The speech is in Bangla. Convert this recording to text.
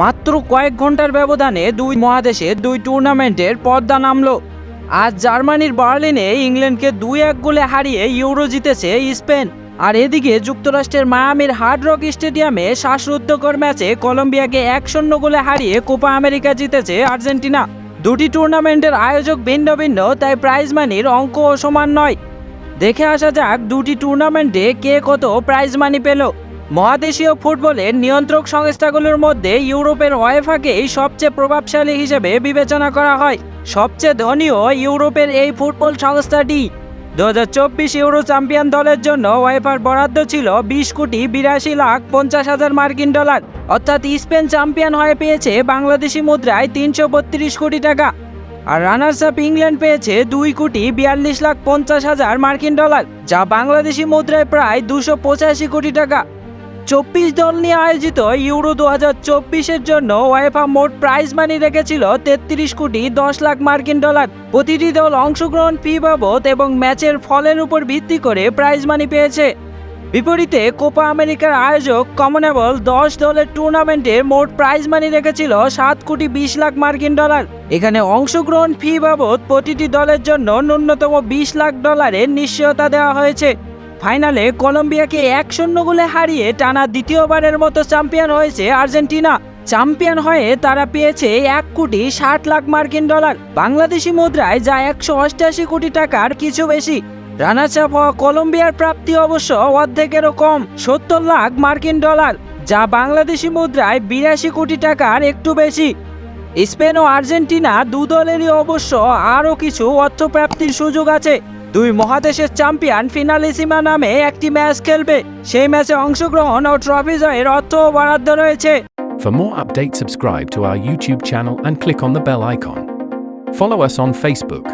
মাত্র কয়েক ঘণ্টার ব্যবধানে দুই মহাদেশে দুই টুর্নামেন্টের পর্দা নামল। আজ জার্মানির বার্লিনে ইংল্যান্ডকে দুই এক গোলে হারিয়ে ইউরো জিতেছে স্পেন। আর এদিকে যুক্তরাষ্ট্রের মায়ামির হার্ড রক স্টেডিয়ামে শ্বাসরুদ্ধকর ম্যাচে কলম্বিয়াকে এক শূন্য গোলে হারিয়ে কোপা আমেরিকা জিতেছে আর্জেন্টিনা। দুটি টুর্নামেন্টের আয়োজক ভিন্ন ভিন্ন, তাই প্রাইজ মানির অঙ্কও সমান নয়। দেখে আসা যাক দুটি টুর্নামেন্টে কে কত প্রাইজ মানি পেল। মহাদেশীয় ফুটবলের নিয়ন্ত্রক সংস্থাগুলোর মধ্যে ইউরোপের ওয়েফাকেই সবচেয়ে প্রভাবশালী হিসেবে বিবেচনা করা হয়। সবচেয়ে ধনীও ইউরোপের এই ফুটবল সংস্থাটি। দু হাজার চব্বিশ ইউরো চ্যাম্পিয়ন দলের জন্য ওয়েফার বরাদ্দ ছিল বিশ কোটি বিরাশি লাখ পঞ্চাশ হাজার মার্কিন ডলার। অর্থাৎ স্পেন চ্যাম্পিয়ন হয়ে পেয়েছে বাংলাদেশি মুদ্রায় তিনশো বত্রিশ কোটি টাকা। আর রানার্স আপ ইংল্যান্ড পেয়েছে দুই কোটি বিয়াল্লিশ লাখ পঞ্চাশ হাজার মার্কিন ডলার, যা বাংলাদেশি মুদ্রায় প্রায় দুশো পঁচাশি কোটি টাকা। চব্বিশ দল নিয়ে আয়োজিত ইউরো দু হাজার চব্বিশের জন্য ওয়েফা মোট প্রাইজ মানি রেখেছিল তেত্রিশ কোটি দশ লাখ মার্কিন ডলার। প্রতিটি দল অংশগ্রহণ ফি বাবদ এবং ম্যাচের ফলের উপর ভিত্তি করে প্রাইজ মানি পেয়েছে। বিপরীতে কোপা আমেরিকার আয়োজক কমনেবল দশ দলের টুর্নামেন্টের মোট প্রাইজ মানি রেখেছিল সাত কোটি বিশ লাখ মার্কিন ডলার। এখানে অংশগ্রহণ ফি বাবদ প্রতিটি দলের জন্য ন্যূনতম বিশ লাখ ডলারের নিশ্চয়তা দেওয়া হয়েছে। ফাইনালে কলম্বিয়াকে এক শূন্য গোলে হারিয়ে টানা দ্বিতীয়বারের মতো চ্যাম্পিয়ন হয়েছে আর্জেন্টিনা। চ্যাম্পিয়ন হয়ে তারা পেয়েছে এক কোটি ষাট লাখ মার্কিন ডলার। বাংলাদেশি মুদ্রায় যা একশো অষ্টাশি কোটি টাকার কিছু বেশি। রানাচাপ হওয়া কলম্বিয়ার প্রাপ্তি অবশ্য অর্ধেকেরও কম, সত্তর লাখ মার্কিন ডলার, যা বাংলাদেশি মুদ্রায় বিরাশি কোটি টাকার একটু বেশি। স্পেন ও আর্জেন্টিনা দু দলেরই অবশ্য আরও কিছু অর্থপ্রাপ্তির সুযোগ আছে। দুই মহাদেশের চ্যাম্পিয়ন ফিনালিসিমা নামে একটি ম্যাচ খেলবে সেই ম্যাচে অংশগ্রহণ ও ট্রফি জয়ের অর্থ বরাদ্দ রয়েছে For more updates, subscribe to our YouTube channel and click on the bell icon. Follow us on Facebook.